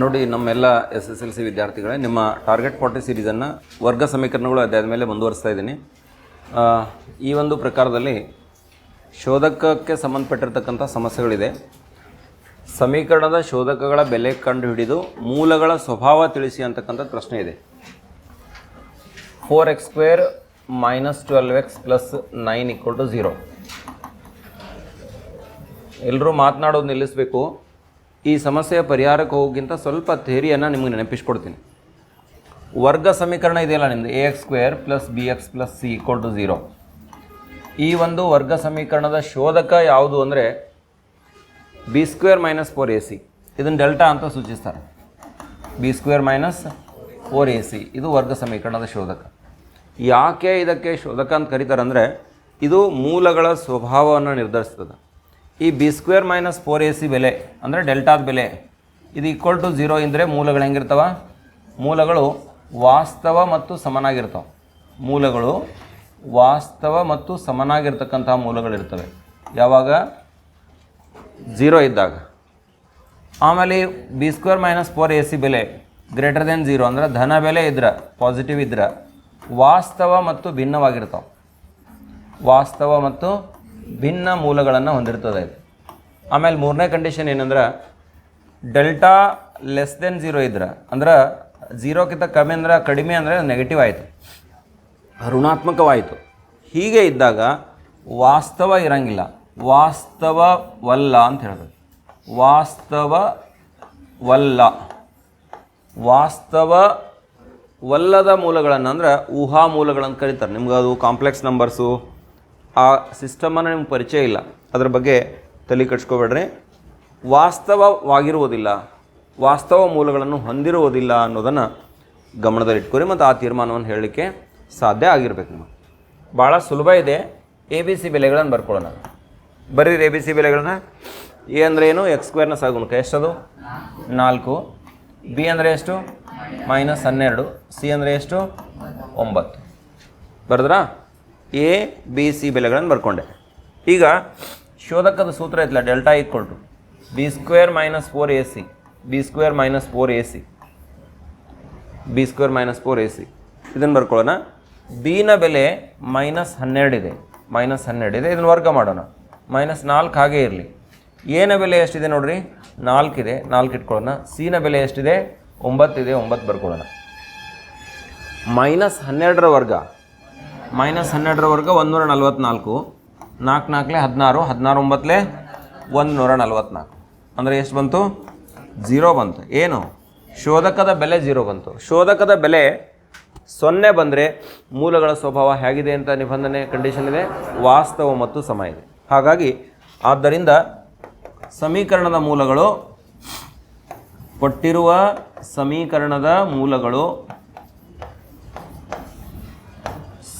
ನೋಡಿ, ನಮ್ಮೆಲ್ಲ S S L C ವಿದ್ಯಾರ್ಥಿಗಳೇ, ನಿಮ್ಮ ಟಾರ್ಗೆಟ್ ಫಾರ್ಟಿ ಸೀರೀಸನ್ನು ವರ್ಗ ಸಮೀಕರಣಗಳು ಅದಾದ ಮೇಲೆ ಮುಂದುವರಿಸ್ತಾ ಇದ್ದೀನಿ. ಈ ಒಂದು ಪ್ರಕಾರದಲ್ಲಿ ಶೋಧಕಕ್ಕೆ ಸಂಬಂಧಪಟ್ಟಿರ್ತಕ್ಕಂಥ ಸಮಸ್ಯೆಗಳಿದೆ. ಸಮೀಕರಣದ ಶೋಧಕಗಳ ಬೆಲೆ ಕಂಡುಹಿಡಿದು ಮೂಲಗಳ ಸ್ವಭಾವ ತಿಳಿಸಿ ಅಂತಕ್ಕಂಥ ಪ್ರಶ್ನೆ ಇದೆ. Four x square minus twelve x plus nine equal to zero ಎಲ್ಲರೂ ಮಾತನಾಡೋದು ನಿಲ್ಲಿಸಬೇಕು. ಈ ಸಮಸ್ಯೆಯ ಪರಿಹಾರಕ್ಕೆ ಹೋಗೋಕ್ಕಿಂತ ಸ್ವಲ್ಪ ಥೇರಿಯನ್ನು ನಿಮಗೆ ನೆನಪಿಸ್ಕೊಡ್ತೀನಿ. ವರ್ಗ ಸಮೀಕರಣ ಇದೆಯಲ್ಲ ನಿಮ್ಮದು A x square plus B x plus C equal to zero ಈ ಒಂದು ವರ್ಗ ಸಮೀಕರಣದ ಶೋಧಕ ಯಾವುದು ಅಂದರೆ B square minus four A C ಇದನ್ನು ಡೆಲ್ಟಾ ಅಂತ ಸೂಚಿಸ್ತಾರೆ. B square minus four A C ಇದು ವರ್ಗ ಸಮೀಕರಣದ ಶೋಧಕ. ಯಾಕೆ ಇದಕ್ಕೆ ಶೋಧಕ ಅಂತ ಕರೀತಾರೆ ಅಂದರೆ ಇದು ಮೂಲಗಳ ಸ್ವಭಾವವನ್ನು ನಿರ್ಧರಿಸ್ತದೆ. ಈ B square minus four A C ಬೆಲೆ, ಅಂದರೆ ಡೆಲ್ಟಾದ ಬೆಲೆ, ಇದು ಈಕ್ವಲ್ ಟು ಝೀರೋ ಇದ್ದರೆ ಮೂಲಗಳು ಹೆಂಗಿರ್ತಾವ? ಮೂಲಗಳು ವಾಸ್ತವ ಮತ್ತು ಸಮನಾಗಿರ್ತವೆ. ಮೂಲಗಳು ವಾಸ್ತವ ಮತ್ತು ಸಮನಾಗಿರ್ತಕ್ಕಂತಹ ಮೂಲಗಳಿರ್ತವೆ. ಯಾವಾಗ? ಝೀರೋ ಇದ್ದಾಗ. ಆಮೇಲೆ B square minus four A C ಬೆಲೆ ಗ್ರೇಟರ್ ದೆನ್ ಝೀರೋ ಅಂದ್ರೆ ಧನ ಬೆಲೆ ಇದ್ರೆ ಪಾಸಿಟಿವ್ ಇದ್ರೆ, ವಾಸ್ತವ ಮತ್ತು ಭಿನ್ನವಾಗಿರ್ತಾವೆ. ವಾಸ್ತವ ಮತ್ತು ಭಿನ್ನ ಮೂಲಗಳನ್ನು ಹೊಂದಿರ್ತದೆ ಇದು. ಆಮೇಲೆ ಮೂರನೇ ಕಂಡೀಷನ್ ಏನಂದ್ರೆ ಡೆಲ್ಟಾ ಲೆಸ್ ದೆನ್ ಝೀರೋ ಇದ್ರೆ, ಅಂದ್ರೆ ಝೀರೋಕ್ಕಿಂತ ಕಮ್ಮಿ ಅಂದ್ರೆ ಕಡಿಮೆ ಅಂದರೆ ನೆಗೆಟಿವ್ ಆಯಿತು. ಋಣಾತ್ಮಕವಾಯಿತು. ಹೀಗೆ ಇದ್ದಾಗ ವಾಸ್ತವ ಇರಂಗಿಲ್ಲ. ವಾಸ್ತವವಲ್ಲ ಅಂತ ಹೇಳ್ಬೇಕು. ವಾಸ್ತವವಲ್ಲ. ವಾಸ್ತವವಲ್ಲದ ಮೂಲಗಳನ್ನು ಅಂದ್ರೆ ಊಹಾ ಮೂಲಗಳನ್ನು ಕರೀತಾರೆ. ನಿಮ್ಗೆ ಅದು ಕಾಂಪ್ಲೆಕ್ಸ್ ನಂಬರ್ಸು ಆ ಸಿಸ್ಟಮನ್ನು ನಿಮ್ಗೆ ಪರಿಚಯ ಇಲ್ಲ. ಅದ್ರ ಬಗ್ಗೆ ತಲೆ ಕಟ್ಸ್ಕೊಬೇಡ್ರಿ ವಾಸ್ತವವಾಗಿರುವುದಿಲ್ಲ. ವಾಸ್ತವ ಮೂಲಗಳನ್ನು ಹೊಂದಿರುವುದಿಲ್ಲ ಅನ್ನೋದನ್ನು ಗಮನದಲ್ಲಿಟ್ಕೊರಿ ಮತ್ತು ಆ ತೀರ್ಮಾನವನ್ನು ಹೇಳಲಿಕ್ಕೆ ಸಾಧ್ಯ ಆಗಿರ್ಬೇಕು ನಿಮಗೆ. ಭಾಳ ಸುಲಭ ಇದೆ. ಎ ಬಿ ಸಿ ಬೆಲೆಗಳನ್ನು ಬರ್ಕೊಳ್ಳೋಣ. ಬರೀರಿ ಎ ಬಿ ಸಿ ಬೆಲೆಗಳನ್ನ. ಎ ಅಂದರೆ ಏನು? ಎಕ್ಸ್ ಸ್ಕ್ವೇರ್ನ ಸಾಗುಣಕ. ಎಷ್ಟದು? ನಾಲ್ಕು. ಬಿ ಅಂದರೆ ಎಷ್ಟು? ಮೈನಸ್ ಹನ್ನೆರಡು. ಸಿ ಅಂದರೆ ಎಷ್ಟು? ಒಂಬತ್ತು. ಬರೆದ್ರಾ? ಎ ಬಿ ಸಿ ಬೆಲೆಗಳನ್ನು ಬರ್ಕೊಂಡೆ. ಈಗ ಶೋಧಕದ ಸೂತ್ರ ಐತಲ್ಲ delta equal to B square minus four A C B square minus four A C B square minus four A C ಇದನ್ನು ಬರ್ಕೊಳ್ಳೋಣ. ಬಿನ ಬೆಲೆ ಮೈನಸ್ ಹನ್ನೆರಡಿದೆ ಮೈನಸ್ ಹನ್ನೆರಡಿದೆ ಇದನ್ನು ವರ್ಗ ಮಾಡೋಣ. ಮೈನಸ್ ನಾಲ್ಕು ಹಾಗೆ ಇರಲಿ. ಎನ ಬೆಲೆ ಎಷ್ಟಿದೆ ನೋಡ್ರಿ? ನಾಲ್ಕಿದೆ ನಾಲ್ಕು ಇಟ್ಕೊಳ್ಳೋಣ. ಸಿನ ಬೆಲೆ ಎಷ್ಟಿದೆ? ಒಂಬತ್ತಿದೆ ಒಂಬತ್ತು ಬರ್ಕೊಳ್ಳೋಣ. ಮೈನಸ್ ಹನ್ನೆರಡರ ವರ್ಗ. ಮೈನಸ್ ಹನ್ನೆರಡರವರೆಗೆ ವರ್ಗ ಒಂದೂರ ನಲ್ವತ್ನಾಲ್ಕು ನಾಲ್ಕು ನಾಲ್ಕಲೆ ಹದಿನಾರು ಹದಿನಾರು ಒಂಬತ್ತಲೆ ಒಂದು ನೂರ ನಲ್ವತ್ನಾಲ್ಕು ಅಂದರೆ ಎಷ್ಟು ಬಂತು? ಝೀರೋ ಬಂತು. ಏನು? ಶೋಧಕದ ಬೆಲೆ ಝೀರೋ ಬಂತು. ಶೋಧಕದ ಬೆಲೆ ಸೊನ್ನೆ ಬಂದರೆ ಮೂಲಗಳ ಸ್ವಭಾವ ಹೇಗಿದೆ ಅಂತ ನಿಬಂಧನೆ ಕಂಡೀಷನ್ ಇದೆ, ವಾಸ್ತವ ಮತ್ತು ಸಮ ಇದೆ. ಹಾಗಾಗಿ ಆದ್ದರಿಂದ ಸಮೀಕರಣದ ಮೂಲಗಳು ಕೊಟ್ಟಿರುವ ಸಮೀಕರಣದ ಮೂಲಗಳು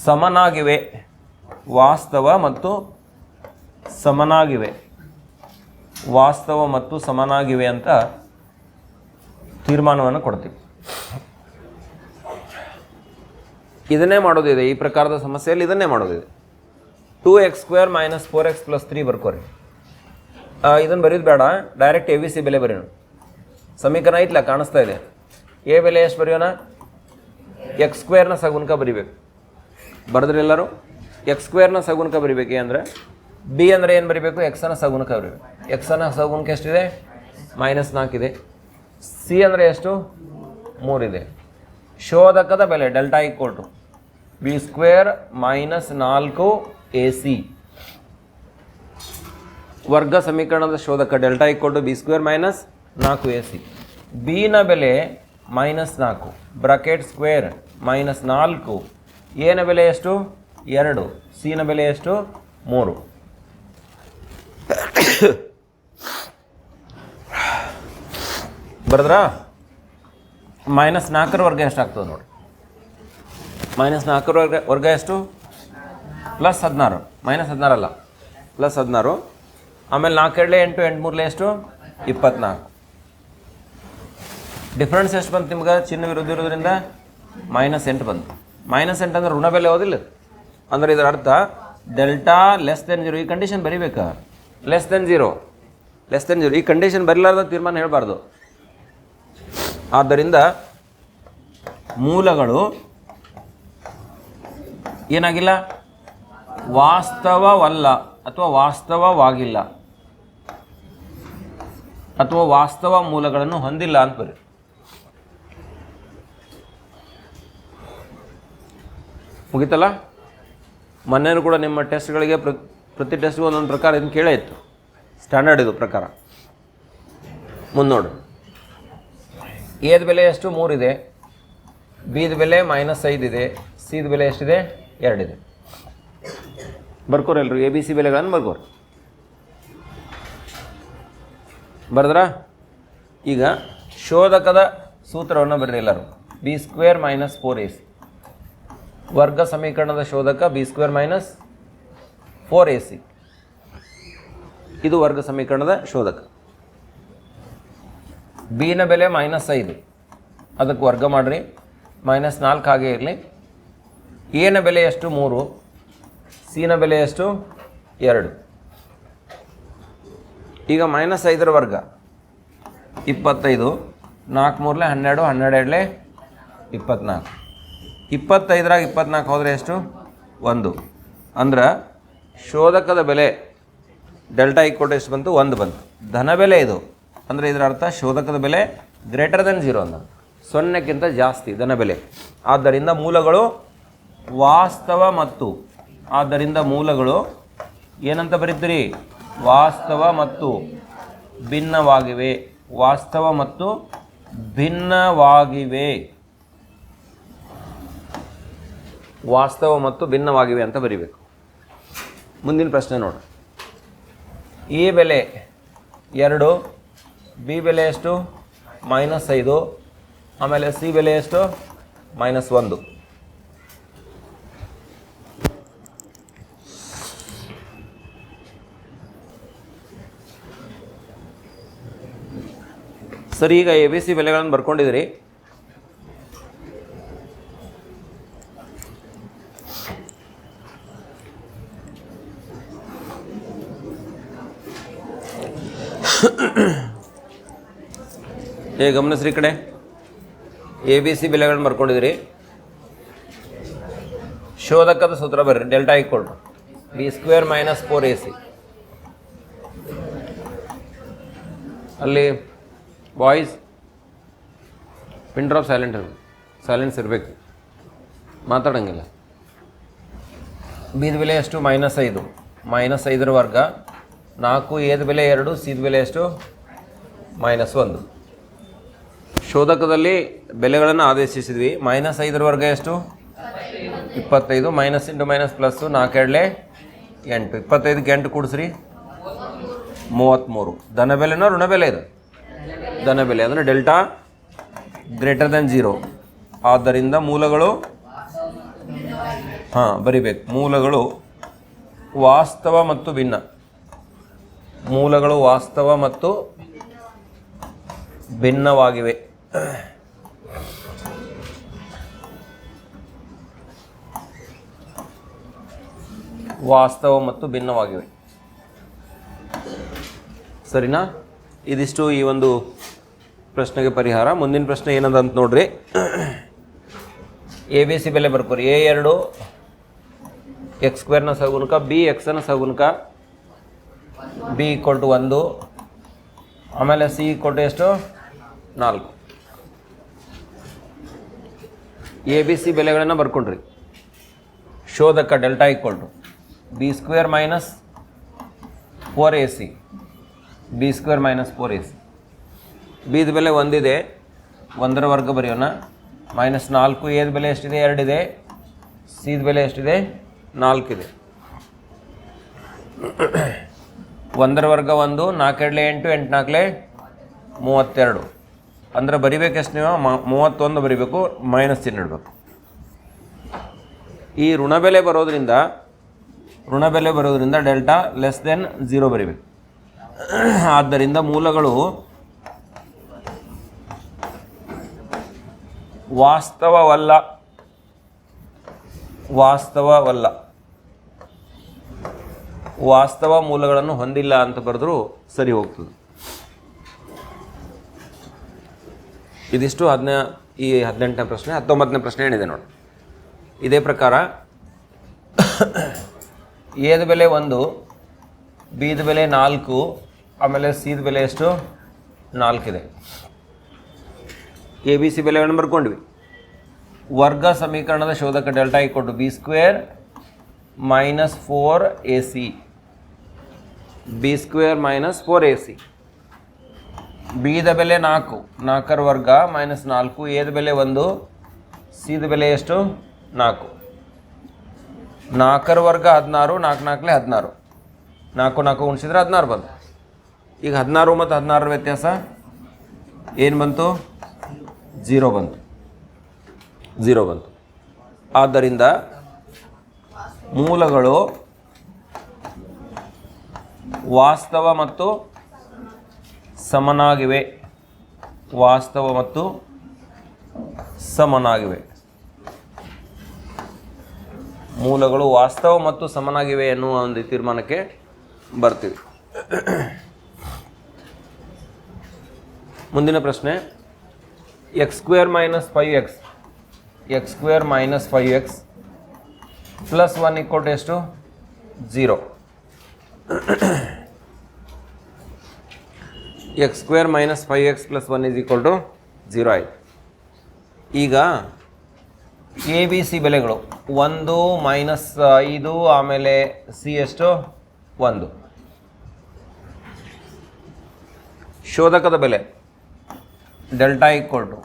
ಸಮನಾಗಿವೆ. ವಾಸ್ತವ ಮತ್ತು ಸಮನಾಗಿವೆ. ವಾಸ್ತವ ಮತ್ತು ಸಮನಾಗಿವೆ ಅಂತ ತೀರ್ಮಾನವನ್ನು ಕೊಡ್ತೀವಿ. ಇದನ್ನೇ ಮಾಡೋದಿದೆ. ಈ ಪ್ರಕಾರದ ಸಮಸ್ಯೆಯಲ್ಲಿ ಇದನ್ನೇ ಮಾಡೋದಿದೆ. Two x square minus four x plus three ಬರ್ಕೋರಿ. ಇದನ್ನು ಬರೀದು ಬೇಡ. ಡೈರೆಕ್ಟ್ ಎ ವಿ ಸಿ ಬೆಲೆ ಬರೆಯೋಣ ಸಮೀಕರಣ ಐತ್ಲ, ಕಾಣಿಸ್ತಾ ಇದೆ. ಎ ಬೆಲೆ ಎಷ್ಟು ಬರೆಯೋಣ? ಎಕ್ಸ್ ಸ್ಕ್ವೇರ್ನ ಸಗುನ್ಕ ಬರಿಬೇಕು. ಬರೆದ್ರಿ ಎಲ್ಲರೂ? ಎಕ್ಸ್ ಸ್ಕ್ವೇರ್ನ ಸಗುಣಕ ಬರಿಬೇಕು ಅಂದರೆ? ಬಿ ಅಂದರೆ ಏನು ಬರಿಬೇಕು? ಎಕ್ಸನ ಸಗುಣಕ ಬರಿಬೇಕು. ಎಕ್ಸನ ಸಗುಣಕ ಎಷ್ಟಿದೆ? ಮೈನಸ್ ನಾಲ್ಕಿದೆ ಸಿ ಅಂದರೆ ಎಷ್ಟು? ಮೂರಿದೆ ಶೋಧಕದ ಬೆಲೆ delta equal to B square minus ನಾಲ್ಕು ಎ ಸಿ ವರ್ಗ ಸಮೀಕರಣದ ಶೋಧಕ delta equal to B square minus ನಾಲ್ಕು ಎ ಸಿ ಬಿನ ಬೆಲೆ ಮೈನಸ್ ನಾಲ್ಕು. ಬ್ರಾಕೆಟ್ ಸ್ಕ್ವೇರ್ ಮೈನಸ್ ನಾಲ್ಕು ಎನ ಬೆಲೆ ಎಷ್ಟು? ಎರಡು. ಸಿನ ಬೆಲೆ ಎಷ್ಟು? ಮೂರು. ಬರೆದ್ರಾ? ಮೈನಸ್ ನಾಲ್ಕರ ವರ್ಗ ಎಷ್ಟಾಗ್ತದೆ ನೋಡಿ. ಮೈನಸ್ ನಾಲ್ಕರ ವರ್ಗ ವರ್ಗ ಎಷ್ಟು? ಪ್ಲಸ್ ಹದಿನಾರು. ಮೈನಸ್ ಹದಿನಾರಲ್ಲ ಪ್ಲಸ್ ಹದಿನಾರು. ಆಮೇಲೆ ನಾಲ್ಕೆರಡಲೆ ಎಂಟು ಎಂಟು ಮೂರಲೆ ಎಷ್ಟು? ಇಪ್ಪತ್ನಾಲ್ಕು. ಡಿಫ್ರೆನ್ಸ್ ಎಷ್ಟು ಬಂತು ನಿಮ್ಗೆ? ಚಿನ್ನ ವಿರುದ್ಧ ಇರೋದ್ರಿಂದ ಮೈನಸ್ ಎಂಟು ಬಂತು. ಮೈನಸ್ ಎಂಟು ಅಂದ್ರೆ ಋಣ ಬೆಲೆ ಓದಿಲ್ಲ. ಅಂದ್ರೆ ಇದರ ಅರ್ಥ ಡೆಲ್ಟಾ ಲೆಸ್ ದೆನ್ ಜೀರೋ ಈ condition ಬರಿಬೇಕಾ? Less than zero. Less than zero. ಈ ಕಂಡೀಷನ್ ಬರಲಾರ್ದ ತೀರ್ಮಾನ ಹೇಳಬಾರ್ದು. ಆದ್ದರಿಂದ ಮೂಲಗಳು ಏನಾಗಿಲ್ಲ? ವಾಸ್ತವವಲ್ಲ ಅಥವಾ ವಾಸ್ತವವಾಗಿಲ್ಲ ಅಥವಾ ವಾಸ್ತವ ಮೂಲಗಳನ್ನು ಹೊಂದಿಲ್ಲ ಅಂತ ಬರೀ. ಮುಗಿತಲ್ಲ? ಮೊನ್ನೆನೂ ಕೂಡ ನಿಮ್ಮ ಟೆಸ್ಟ್ಗಳಿಗೆ ಪ್ರ, ಪ್ರತಿ ಟೆಸ್ಟ್ಗೂ ಒಂದೊಂದು ಪ್ರಕಾರ ಇದನ್ನು ಕೇಳೇ ಇತ್ತು. ಸ್ಟ್ಯಾಂಡರ್ಡ್ ಇದು ಪ್ರಕಾರ. ಮುನ್ನೋಡು ನೋಡು. ಎದ ಬೆಲೆ ಎಷ್ಟು? ಮೂರಿದೆ ಬಿದ ಬೆಲೆ ಮೈನಸ್ ಇದೆ. ಸಿದ ಬೆಲೆ ಎಷ್ಟಿದೆ? ಎರಡಿದೆ ಬರ್ಕೋರಿ ಎಲ್ಲರೂ ಎ, ಬಿ, ಸಿ ಬೆಲೆಗಳನ್ನು ಬರ್ಕೋರಿ. ಬರೆದ್ರ? ಈಗ ಶೋಧಕದ ಸೂತ್ರವನ್ನು ಬರೀರಿ ಎಲ್ಲರೂ. B square minus four A C. ವರ್ಗ ಸಮೀಕರಣದ ಶೋಧಕ B square minus four A C ಇದು ವರ್ಗ ಸಮೀಕರಣದ ಶೋಧಕ. ಬಿನ ಬೆಲೆ ಮೈನಸ್ ಐದು. ಅದಕ್ಕೆ ವರ್ಗ ಮಾಡಿರಿ. ಮೈನಸ್ ನಾಲ್ಕು ಹಾಗೆ ಇರಲಿ. ಎನ ಬೆಲೆ ಎಷ್ಟು? ಮೂರು. ಸಿನ ಬೆಲೆ ಎಷ್ಟು? ಎರಡು. ಈಗ ಮೈನಸ್ ಐದರ ವರ್ಗ. ಇಪ್ಪತ್ತೈದು. ನಾಲ್ಕು ಮೂರಲೆ ಹನ್ನೆರಡು ಹನ್ನೆರಡು ಎರಡಲೆ ಇಪ್ಪತ್ನಾಲ್ಕು. ಇಪ್ಪತ್ತೈದರಾಗ ಇಪ್ಪತ್ನಾಲ್ಕು ಹೋದರೆ ಎಷ್ಟು? ಒಂದು. ಅಂದ್ರೆ ಶೋಧಕದ ಬೆಲೆ ಡೆಲ್ಟಾ ಈಕ್ವಲ್ ಎಷ್ಟು ಬಂತು? ಒಂದು ಬಂತು. ಧನ ಬೆಲೆ ಇದು. ಅಂದರೆ ಇದರ ಅರ್ಥ ಶೋಧಕದ ಬೆಲೆ ಗ್ರೇಟರ್ ದೆನ್ ಜೀರೋ ಅಂದ. ಸೊನ್ನೆಕ್ಕಿಂತ ಜಾಸ್ತಿ ಧನ ಬೆಲೆ. ಆದ್ದರಿಂದ ಮೂಲಗಳು ವಾಸ್ತವ ಮತ್ತು ಆದ್ದರಿಂದ ಮೂಲಗಳು ಏನಂತ ಬರೀತೀರಿ? ವಾಸ್ತವ ಮತ್ತು ಭಿನ್ನವಾಗಿವೆ. ವಾಸ್ತವ ಮತ್ತು ಭಿನ್ನವಾಗಿವೆ. ವಾಸ್ತವ ಮತ್ತು ಭಿನ್ನವಾಗಿವೆ ಅಂತ ಬರಿಬೇಕು. ಮುಂದಿನ ಪ್ರಶ್ನೆ ನೋಡಿ. ಎ ಬೆಲೆ ಎರಡು, ಬಿ ಬೆಲೆ ಎಷ್ಟು? ಮೈನಸ್ ಐದು, ಆಮೇಲೆ ಸಿ ಬೆಲೆ ಎಷ್ಟು? ಮೈನಸ್ ಒಂದು. ಸರಿ, ಈಗ ಎ ಬಿ ಸಿ ಬೆಲೆಗಳನ್ನು ಬರ್ಕೊಂಡಿದ್ದೀರಿ. ಏ ಗಮನಿಸ್ರಿ ಕಡೆ. ಎ ಬಿ ಸಿ ಬೆಲೆಗಳನ್ನ ಬರ್ಕೊಂಡಿದ್ರಿ ಶೋಧಕದ ಸೂತ್ರ ಬರ್ರಿ, delta equal to B square minus four A C ಅಲ್ಲಿ ವಾಯ್ಸ್ ಪಿನ್ ಸೈಲೆಂಟ್ ಇರಬೇಕು. ಸೈಲೆನ್ಸ್ ಇರಬೇಕು. ಮಾತಾಡೋಂಗಿಲ್ಲ. ಬೀದ ಬೆಲೆ ಎಷ್ಟು? ಮೈನಸ್ ಐದು. ಮೈನಸ್ ಐದರ ವರ್ಗ ನಾಲ್ಕು ಏದ ಬೆಲೆ ಎರಡು ಸೀದ ಬೆಲೆ ಎಷ್ಟು? ಮೈನಸ್ ಒಂದು. ಶೋಧಕದಲ್ಲಿ ಬೆಲೆಗಳನ್ನು ಆದೇಶಿಸಿದ್ವಿ. ಮೈನಸ್ ಐದರ ವರ್ಗ ಎಷ್ಟು? ಇಪ್ಪತ್ತೈದು. ಮೈನಸ್ ಇಂಟು ಮೈನಸ್ ಪ್ಲಸ್ಸು ನಾಲ್ಕೆರಡಲೆ ಎಂಟು. ಇಪ್ಪತ್ತೈದಕ್ಕೆ ಎಂಟು ಕೂಡಿಸ್ರಿ. ಮೂವತ್ತ್ಮೂರು. ಧನ ಬೆಲೆನೋ ಋಣ ಬೆಲೆ ಇದು? ಧನ ಬೆಲೆ. ಅಂದರೆ ಡೆಲ್ಟಾ ಗ್ರೇಟರ್ ದೆನ್ ಜೀರೋ. ಆದ್ದರಿಂದ ಮೂಲಗಳು ಹಾಂ, ಬರಿಬೇಕು. ಮೂಲಗಳು ವಾಸ್ತವ ಮತ್ತು ಭಿನ್ನ. ಮೂಲಗಳು ವಾಸ್ತವ ಮತ್ತು ಭಿನ್ನವಾಗಿವೆ. ವಾಸ್ತವ ಮತ್ತು ಭಿನ್ನವಾಗಿವೆ. ಸರಿನಾ? ಇದಿಷ್ಟು ಈ ಒಂದು ಪ್ರಶ್ನೆಗೆ ಪರಿಹಾರ. ಮುಂದಿನ ಪ್ರಶ್ನೆ ಏನದ ಅಂತ ನೋಡ್ರಿ. ಎ ಬಿ ಸಿ ಬೆಲೆ ಬರ್ಕೋರಿ. ಎ ಎರಡು ಎಕ್ಸ್ ಸ್ಕ್ವೇರ್ನ ಸಗುಣಕ, ಬಿ ಎಕ್ಸನ ಸಗುಣಕ, ಬಿ ಈಕ್ವಲ್ ಟು ಒಂದು, ಆಮೇಲೆ ಸಿ ಈಕ್ವಲ್ ಟು ಎಷ್ಟು? ನಾಲ್ಕು. ಎ ಬಿ ಸಿ ಬೆಲೆಗಳನ್ನು ಬರ್ಕೊಂಡ್ರಿ. ಶೋಧಕ delta equal to B square minus four A C B square minus four A C ಬಿದ ಬೆಲೆ ಒಂದಿದೆ. ಒಂದರ ವರ್ಗ ಬರೆಯೋಣ. ಮೈನಸ್ ನಾಲ್ಕು ಎದ ಬೆಲೆ ಎಷ್ಟಿದೆ? ಎರಡಿದೆ. ಸಿದ ಬೆಲೆ ಎಷ್ಟಿದೆ? ನಾಲ್ಕಿದೆ. ಒಂದರ ವರ್ಗ ಒಂದು ನಾಲ್ಕೆರಡಲೆ ಎಂಟು ಎಂಟು ನಾಲ್ಕಲೆ ಮೂವತ್ತೆರಡು. ಅಂದರೆ ಬರಿಬೇಕೆಷ್ಟು ನೀವು? ಮೂವತ್ತೊಂದು ಬರಿಬೇಕು ಮೈನಸ್ ಚಿಹ್ನೆ ಇಡಬೇಕು. ಈ ಋಣ ಬೆಲೆ ಬರೋದ್ರಿಂದ, ಋಣ ಬೆಲೆ ಬರೋದ್ರಿಂದ ಡೆಲ್ಟಾ ಲೆಸ್ ದೆನ್ ಝೀರೋ ಬರಿಬೇಕು. ಆದ್ದರಿಂದ ಮೂಲಗಳು ವಾಸ್ತವವಲ್ಲ. ವಾಸ್ತವವಲ್ಲ. ವಾಸ್ತವ ಮೂಲಗಳನ್ನು ಹೊಂದಿಲ್ಲ ಅಂತ ಬರೆದ್ರೂ ಸರಿ ಹೋಗ್ತದೆ. ಇದಿಷ್ಟು ಹದಿನ, ಈ ಹದಿನೆಂಟನೇ ಪ್ರಶ್ನೆ, ಹತ್ತೊಂಬತ್ತನೇ ಪ್ರಶ್ನೆ ಏನಿದೆ ನೋಡಿ. ಇದೇ ಪ್ರಕಾರ ಏದ ಬೆಲೆ ಒಂದು, ಬೀದ ಬೆಲೆ ನಾಲ್ಕು, ಆಮೇಲೆ ಸೀದ ಬೆಲೆ ಎಷ್ಟು? ನಾಲ್ಕಿದೆ. ಎ, ಬಿ, ಸಿ ಬೆಲೆಗಳನ್ನು ಬರ್ಕೊಂಡ್ವಿ. ವರ್ಗ ಸಮೀಕರಣದ ಶೋಧಕ ಡೆಲ್ಟಾ ಕೊಟ್ಟು B square minus four A C B square minus four A C ಬಿದ ಬೆಲೆ ನಾಲ್ಕು, ನಾಲ್ಕರ ವರ್ಗ ಮೈನಸ್ ನಾಲ್ಕು ಎದ ಬೆಲೆ ಒಂದು, ಸಿದ ಬೆಲೆ ಎಷ್ಟು? ನಾಲ್ಕು. ನಾಲ್ಕರ ವರ್ಗ ಹದಿನಾರು, ನಾಲ್ಕು ನಾಲ್ಕಲೆ ಹದಿನಾರು. ನಾಲ್ಕು ನಾಲ್ಕು ಉಣಿಸಿದ್ರೆ ಹದಿನಾರು ಬಂತು. ಈಗ ಹದಿನಾರು ಮತ್ತು ಹದಿನಾರರ ವ್ಯತ್ಯಾಸ ಏನು ಬಂತು? ಜೀರೋ ಬಂತು. ಜೀರೋ ಬಂತು. ಆದ್ದರಿಂದ ಮೂಲಗಳು ವಾಸ್ತವ ಮತ್ತು ಸಮನಾಗಿವೆ, ವಾಸ್ತವ ಮತ್ತು ಸಮನಾಗಿವೆ. ಮೂಲಗಳು ವಾಸ್ತವ ಮತ್ತು ಸಮನಾಗಿವೆ ಎನ್ನುವ ಒಂದು ತೀರ್ಮಾನಕ್ಕೆ ಬರ್ತೀವಿ. ಮುಂದಿನ ಪ್ರಶ್ನೆ x square minus five x x square minus five x plus one equal to ಎಷ್ಟು? Zero x square minus five x plus one is equal to zero ಆಯಿತು. ಈಗ ಎ ಬಿ ಸಿ ಬೆಲೆಗಳು. ಒಂದು ಮೈನಸ್ ಐದು, ಆಮೇಲೆ ಸಿ ಎಷ್ಟು? ಒಂದು. ಶೋಧಕದ ಬೆಲೆ. Delta equal to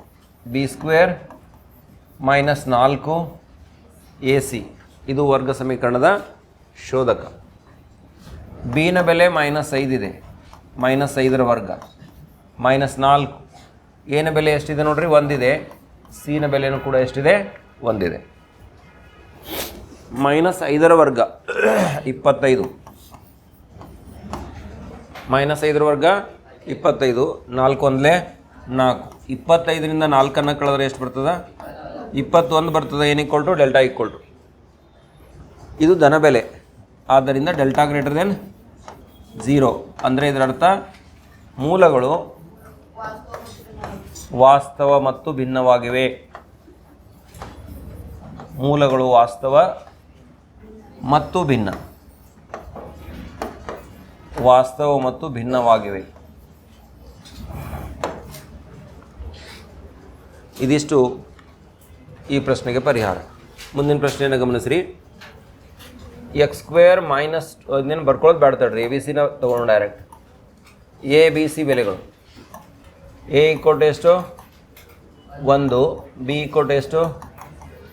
B square minus ನಾಲ್ಕು ಎ ಸಿ ಇದು ವರ್ಗ ಸಮೀಕರಣದ ಶೋಧಕ. ಬಿನ ಬೆಲೆ ಮೈನಸ್ ಐದಿದೆ ಮೈನಸ್ ಐದರ ವರ್ಗ. ಮೈನಸ್ ನಾಲ್ಕು. ಏನ ಬೆಲೆ ಎಷ್ಟಿದೆ ನೋಡ್ರಿ? ಒಂದಿದೆ. ಸಿನ ಬೆಲೆಯೂ ಕೂಡ ಎಷ್ಟಿದೆ? ಒಂದಿದೆ. ಮೈನಸ್ ಐದರ ವರ್ಗ. ಇಪ್ಪತ್ತೈದು. ಮೈನಸ್ ಐದರ ವರ್ಗ, ಇಪ್ಪತ್ತೈದು. ನಾಲ್ಕು ಒಂದಲೇ ನಾಲ್ಕು. ಇಪ್ಪತ್ತೈದರಿಂದ ನಾಲ್ಕನ್ನು ಕಳೆದ್ರೆ ಎಷ್ಟು ಬರ್ತದೆ? ಇಪ್ಪತ್ತೊಂದು ಬರ್ತದೆ. ಏನು equal to delta equal to ಇದು ಧನ ಬೆಲೆ. ಆದ್ದರಿಂದ ಡೆಲ್ಟಾ ಗ್ರೇಟರ್ ದೆನ್ ಝೀರೋ ಅಂದರೆ ಇದರರ್ಥ ಮೂಲಗಳು ವಾಸ್ತವ ಮತ್ತು ಭಿನ್ನವಾಗಿವೆ. ಮೂಲಗಳು ವಾಸ್ತವ ಮತ್ತು ಭಿನ್ನ. ವಾಸ್ತವ ಮತ್ತು ಭಿನ್ನವಾಗಿವೆ. ಇದಿಷ್ಟು ಈ ಪ್ರಶ್ನೆಗೆ ಪರಿಹಾರ. ಮುಂದಿನ ಪ್ರಶ್ನೆಯನ್ನು ಗಮನಿಸ್ರಿ. ಎಕ್ಸ್ ಸ್ಕ್ವೇರ್ ಮೈನಸ್ ಇನ್ನೇನು ಬರ್ಕೊಳ್ಳೋದು ಬೇಡ ತಡ್ರಿ. ಎ ಬಿ ಸಿನ ತೊಗೊಂಡು ಡೈರೆಕ್ಟ್ ಎ ಬಿ ಸಿ ಬೆಲೆಗಳು. ಎ ಕೊಟ್ಟು ಎಷ್ಟು? ಒಂದು. ಬಿ ಕೊಟ್ಟು ಎಷ್ಟು?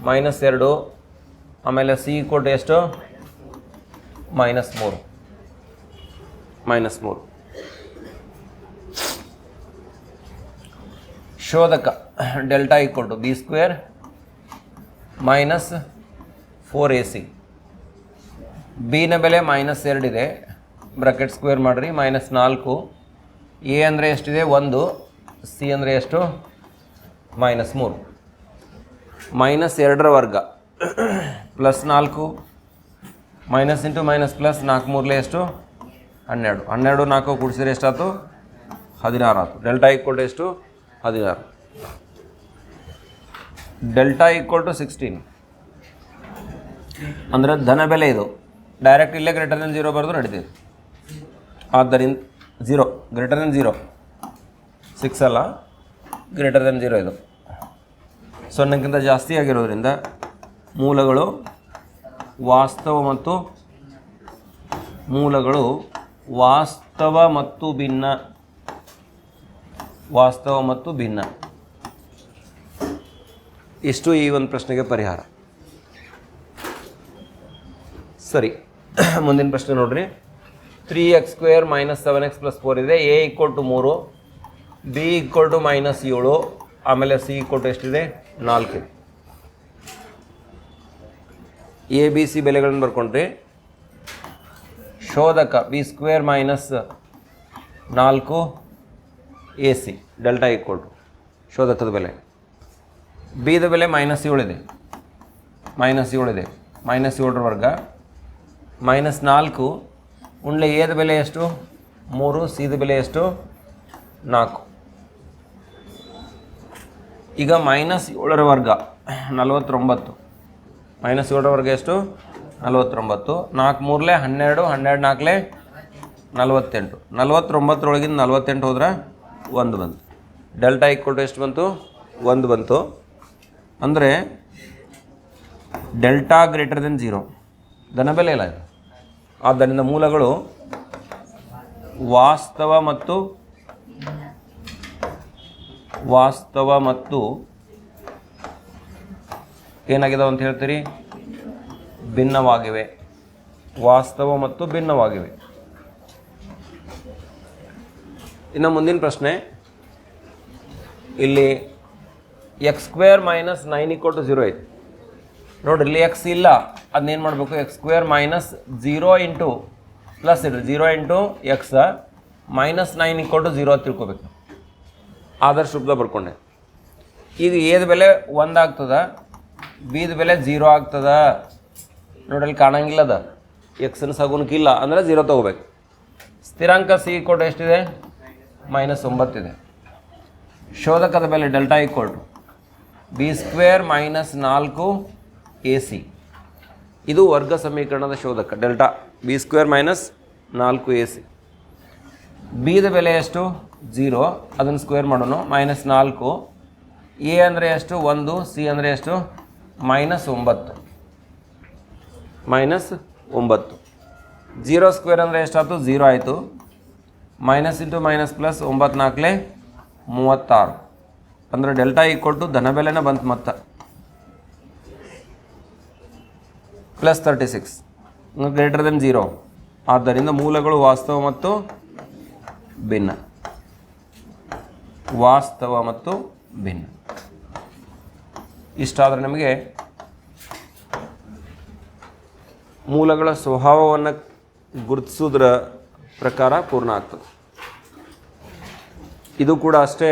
ಮೈನಸ್ ಎರಡು. ಆಮೇಲೆ ಸಿ ಕೊಟ್ಟು ಎಷ್ಟು? ಮೈನಸ್ ಮೂರು. ಮೈನಸ್ ಮೂರು. ಶೋಧಕ delta equal to B square minus four A C ಬಿನ ಬೆಲೆ ಮೈನಸ್ ಎರಡಿದೆ ಬ್ರಾಕೆಟ್ ಸ್ಕ್ವೇರ್ ಮಾಡಿರಿ ಮೈನಸ್ ನಾಲ್ಕು. ಎ ಅಂದರೆ ಎಷ್ಟಿದೆ? ಒಂದು. ಸಿ ಅಂದರೆ ಎಷ್ಟು? ಮೈನಸ್ ಮೂರು. ಮೈನಸ್ ಎರಡರ ವರ್ಗ. ಪ್ಲಸ್ ನಾಲ್ಕು. ಮೈನಸ್ ಇಂಟು ಮೈನಸ್ ಪ್ಲಸ್ ನಾಲ್ಕು ಮೂರಲೇ ಎಷ್ಟು? ಹನ್ನೆರಡು. ಹನ್ನೆರಡು, ನಾಲ್ಕು ಕೂಡಿಸಿದ್ರೆ ಎಷ್ಟಾಯ್ತು? ಹದಿನಾರು ಆಯ್ತು. ಡೆಲ್ಟಾ ಈಕ್ವಲ್ ಟು ಎಷ್ಟು? ಹದಿನಾರು. ಡೆಲ್ಟಾ ಈಕ್ವಲ್ ಟು ಸಿಕ್ಸ್ಟೀನ್ ಅಂದರೆ ಧನ ಬೆಲೆ ಇದು. ಡೈರೆಕ್ಟ್ ಇಲ್ಲೇ ಗ್ರೇಟರ್ ದೆನ್ ಜೀರೋ ಬರೆದು ನಡೀತೀವಿ ಆದ್ದರಿಂದ zero greater than zero six ಅಲ್ಲ ಗ್ರೇಟರ್ ದೆನ್ ಝೀರೋ ಇದು. ಸೊನ್ನೆಗಿಂತ ಜಾಸ್ತಿ ಆಗಿರೋದ್ರಿಂದ ಮೂಲಗಳು ವಾಸ್ತವ ಮತ್ತು ಮೂಲಗಳು ವಾಸ್ತವ ಮತ್ತು ಭಿನ್ನ. ವಾಸ್ತವ ಮತ್ತು ಭಿನ್ನ. ಇಷ್ಟು ಈ ಒಂದು ಪ್ರಶ್ನೆಗೆ ಪರಿಹಾರ. ಸರಿ, ಮುಂದಿನ ಪ್ರಶ್ನೆ ನೋಡ್ರಿ. Three x square minus seven x plus four ಇದೆ ಎ ಈಕ್ವಲ್ ಟು ಮೂರು ಬಿ ಈಕ್ವಲ್ ಟು ಮೈನಸ್ ಏಳು, ಆಮೇಲೆ ಸಿ ಈಕ್ವಲ್ ಟು ಎಷ್ಟಿದೆ? ನಾಲ್ಕು. ಎ ಬಿ ಸಿ ಬೆಲೆಗಳನ್ನು ಬರ್ಕೊಂಡ್ರಿ. ಶೋಧಕ ಬಿ ಸ್ಕ್ವೇರ್ ಮೈನಸ್ ನಾಲ್ಕು A C delta equal to ಶೋಧಕದ ಬೆಲೆ. ಬಿದ ಬೆಲೆ ಮೈನಸ್ ಏಳಿದೆ ಮೈನಸ್ ಏಳಿದೆ ಮೈನಸ್ ಏಳರ ವರ್ಗ. ಮೈನಸ್ ನಾಲ್ಕು ಉಂಡೆ ಏದ ಬೆಲೆ ಎಷ್ಟು? ಮೂರು, ಸೀದ ಬೆಲೆ ಎಷ್ಟು? ನಾಲ್ಕು. ಈಗ ಮೈನಸ್ ಏಳರ ವರ್ಗ, ನಲವತ್ತೊಂಬತ್ತು. ಮೈನಸ್ ಏಳರ ವರ್ಗ ಎಷ್ಟು? ನಲವತ್ತೊಂಬತ್ತು. ನಾಲ್ಕು ಮೂರಲೆ ಹನ್ನೆರಡು ಹನ್ನೆರಡು ನಾಲ್ಕಲೆ ನಲವತ್ತೆಂಟು. ನಲವತ್ತೊಂಬತ್ತರೊಳಗಿಂದ ನಲವತ್ತೆಂಟು ಹೋದ್ರೆ ಒಂದು ಬಂತು. ಡೆಲ್ಟಾ ಈಕ್ವಲ್ ಟು ಎಷ್ಟು ಬಂತು? ಒಂದು ಬಂತು. ಅಂದರೆ ಡೆಲ್ಟಾ ಗ್ರೇಟರ್ ದೆನ್ ಜೀರೋ ಧನಬೆಲೆ ಇಲ್ಲ ಇದು. ಆದ್ದರಿಂದ ಮೂಲಗಳು ವಾಸ್ತವ ಮತ್ತು ವಾಸ್ತವ ಮತ್ತು ಏನಾಗಿದಾವೆ ಅಂತ ಹೇಳ್ತೀರಿ? ಭಿನ್ನವಾಗಿವೆ. ವಾಸ್ತವ ಮತ್ತು ಭಿನ್ನವಾಗಿವೆ. ಇನ್ನು ಮುಂದಿನ ಪ್ರಶ್ನೆ. ಇಲ್ಲಿ x square minus nine equal to zero ಐತಿ. ನೋಡ್ರಿ ಇಲ್ಲಿ ಎಕ್ಸ್ ಇಲ್ಲ. ಅದನ್ನೇನು ಮಾಡಬೇಕು? X square minus zero into plus ಇಡ್ರಿ. Zero into x minus nine equal to zero ತಿಳ್ಕೊಬೇಕು. ಆದರ್ಶ ರೂಪದ ಬರ್ಕೊಂಡೆ. ಈಗ ಏದ ಬೆಲೆ ಒಂದು ಆಗ್ತದ ಬೀದ ಬೆಲೆ ಜೀರೋ ಆಗ್ತದ. ನೋಡಲ್ಲಿ ಕಾಣಂಗಿಲ್ಲ ಅದ. ಎಕ್ಸನ ಸಗುನಕ್ಕಿಲ್ಲ ಅಂದರೆ ಜೀರೋ ತೊಗೋಬೇಕು. ಸ್ಥಿರಾಂಕ ಸಿ ಕೊಟ್ಟು ಎಷ್ಟಿದೆ? ಮೈನಸ್ ಒಂಬತ್ತಿದೆ. ಶೋಧಕದ ಬೆಲೆ delta equal to B square minus ನಾಲ್ಕು ಎ ಸಿ. ಇದು ವರ್ಗ ಸಮೀಕರಣದ ಶೋಧಕ, ಡೆಲ್ಟಾ, ಬಿ ಸ್ಕ್ವೇರ್ ಮೈನಸ್ ನಾಲ್ಕು ಎ ಸಿ. ಬಿದ ಬೆಲೆ ಎಷ್ಟು? ಜೀರೋ. ಅದನ್ನು ಸ್ಕ್ವೇರ್ ಮಾಡೋಣ. ಮೈನಸ್ ನಾಲ್ಕು. ಎ ಅಂದರೆ ಎಷ್ಟು? ಒಂದು. ಸಿ ಅಂದರೆ ಎಷ್ಟು? ಮೈನಸ್ ಒಂಬತ್ತು. ಮೈನಸ್ ಒಂಬತ್ತು. ಜೀರೋ ಸ್ಕ್ವೇರ್ ಅಂದರೆ ಎಷ್ಟಾಯ್ತು? ಜೀರೋ ಆಯಿತು. ಮೈನಸ್ ಇಂಟು ಮೈನಸ್ ಪ್ಲಸ್ ಒಂಬತ್ತು ನಾಲ್ಕಲೆ ಮೂವತ್ತಾರು. ಅಂದರೆ ಡೆಲ್ಟಾ ಈಕ್ವಲ್ ಟು ಧನಬೆಲೆನೇ ಬಂತು ಮತ್ತೆ. Plus thirty six greater than zero ಆದ್ದರಿಂದ ಮೂಲಗಳು ವಾಸ್ತವ ಮತ್ತು ಭಿನ್ನ. ವಾಸ್ತವ ಮತ್ತು ಭಿನ್ನ. ಇಷ್ಟಾದರೆ ನಮಗೆ ಮೂಲಗಳ ಸ್ವಭಾವವನ್ನು ಗುರುತಿಸೋದ್ರ ಪ್ರಕಾರ ಪೂರ್ಣ ಆಗ್ತದೆ. ಇದು ಕೂಡ ಅಷ್ಟೇ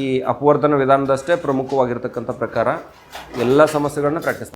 ಈ ಅಪವರ್ತನ ವಿಧಾನದಷ್ಟೇ ಪ್ರಮುಖವಾಗಿರ್ತಕ್ಕಂಥ ಪ್ರಕಾರ ಎಲ್ಲ ಸಮಸ್ಯೆಗಳನ್ನ ಪ್ರಾಕ್ಟೀಸ್